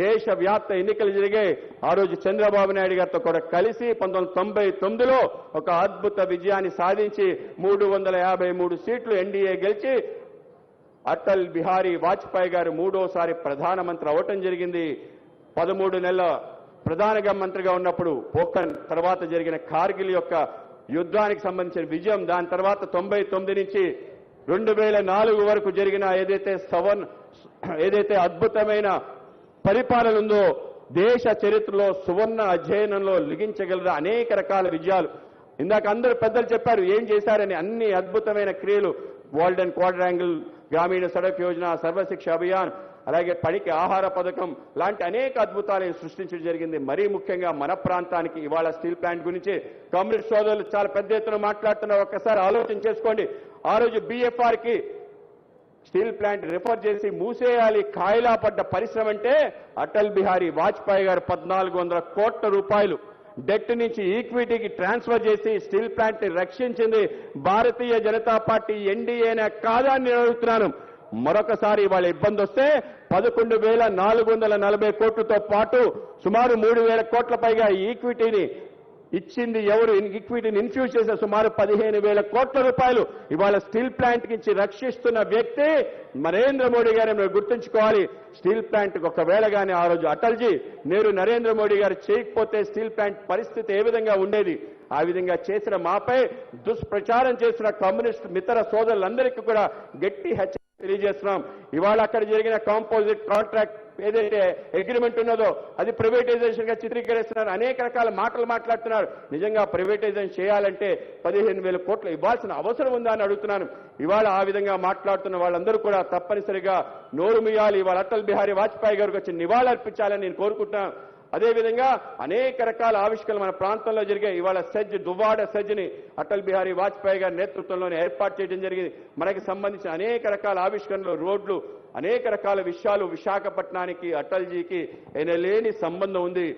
దేశవ్యాప్త ఎన్నికలు జరిగాయి. ఆ రోజు చంద్రబాబు నాయుడు గారితో కూడా కలిసి పంతొమ్మిది తొంభై తొమ్మిదిలో ఒక అద్భుత విజయాన్ని సాధించి మూడు వందల యాభై మూడు సీట్లు ఎన్డీఏ గెలిచి అటల్ బిహారీ వాజ్పేయి గారు మూడోసారి ప్రధానమంత్రి అవటం జరిగింది. పదమూడు నెలల ప్రధాన మంత్రిగా ఉన్నప్పుడు పోఖన్ తర్వాత జరిగిన కార్గిల్ యొక్క యుద్ధానికి సంబంధించిన విజయం దాని తర్వాత తొంభై తొమ్మిది నుంచి రెండు వేల నాలుగు వరకు జరిగిన ఏదైతే సవన్ ఏదైతే అద్భుతమైన పరిపాలన ఉందో దేశ చరిత్రలో సువర్ణ అధ్యయనంలో లిగించగలరు అనేక రకాల విజయాలు. ఇందాక అందరూ పెద్దలు చెప్పారు ఏం చేశారని అన్ని అద్భుతమైన క్రియలు. గోల్డెన్ క్వాడ్రాంగిల్ గ్రామీణ సడక్ యోజన సర్వశిక్ష అభియాన్ అలాగే పనికి ఆహార పథకం లాంటి అనేక అద్భుతాలను సృష్టించడం జరిగింది. మరీ ముఖ్యంగా మన ప్రాంతానికి ఇవాళ స్టీల్ ప్లాంట్ గురించి కమ్యూనిస్ట్ సోదరులు చాలా పెద్ద ఎత్తున మాట్లాడుతున్నారు. ఒక్కసారి ఆలోచన చేసుకోండి. ఆ రోజు బిఎఫ్ఆర్కి కి స్టీల్ ప్లాంట్ రిఫర్ చేసి మూసేయాలి కాయిలా పడ్డ పరిశ్రమ అంటే అటల్ బిహారీ వాజ్పేయి గారు పద్నాలుగు వందల కోట్ల రూపాయలు. డెట్ నుంచి ఈక్విటీకి ట్రాన్స్ఫర్ చేసి స్టీల్ ప్లాంట్ని రక్షించింది భారతీయ జనతా పార్టీ ఎన్డీఏనే కాదా అని నేను అడుగుతున్నాను. మరొకసారి వాళ్ళ ఇబ్బంది వస్తే పదకొండు వేల నాలుగు వందల నలభై కోట్లతో పాటు సుమారు మూడు వేల కోట్ల పైగా ఈక్విటీని ఇచ్చింది ఎవరు? ఈక్విటీని ఇన్ఫ్యూజ్ చేసే సుమారు పదిహేను వేల కోట్ల రూపాయలు ఇవాళ స్టీల్ ప్లాంట్ నుంచి రక్షిస్తున్న వ్యక్తి నరేంద్ర మోడీ గారిని మీరు గుర్తుంచుకోవాలి. స్టీల్ ప్లాంట్ ఒకవేళ కానీ ఆ రోజు అటల్జీ నేరు నరేంద్ర మోడీ గారు చేయకపోతే స్టీల్ ప్లాంట్ పరిస్థితి ఏ విధంగా ఉండేది? ఆ విధంగా చేసిన మాపై దుష్ప్రచారం చేసిన కమ్యూనిస్ట్ మిత్ర సోదరులందరికీ కూడా గట్టి హెచ్చరిక తెలియజేస్తున్నాం. ఇవాళ అక్కడ జరిగిన కాంపోజిట్ కాంట్రాక్ట్ ఏదైతే అగ్రిమెంట్ ఉన్నదో అది ప్రైవేటైజేషన్గా చిత్రీకరిస్తున్నారు. అనేక రకాల మాటలు మాట్లాడుతున్నారు. నిజంగా ప్రైవేటైజేషన్ చేయాలంటే పదిహేను వేల కోట్లు ఇవ్వాల్సిన అవసరం ఉందా అని అడుగుతున్నాను. ఇవాళ ఆ విధంగా మాట్లాడుతున్న వాళ్ళందరూ కూడా తప్పనిసరిగా నోరు ముయ్యాలి. ఇవాళ అటల్ బిహారీ వాజ్పేయి గారికి వచ్చి నివాళులర్పించాలని నేను కోరుకుంటున్నాను. అదేవిధంగా అనేక రకాల ఆవిష్కరణలు మన ప్రాంతంలో జరిగాయి. ఇవాళ సెజ్ దువ్వాడ సెజ్ని అటల్ బిహారీ వాజ్పేయి గారి నేతృత్వంలోనే ఏర్పాటు చేయడం జరిగింది. మనకి సంబంధించిన అనేక రకాల ఆవిష్కరణలు రోడ్లు అనేక రకాల విషయాలు విశాఖపట్నానికి అటల్జీకి ఎనలేని సంబంధం ఉంది.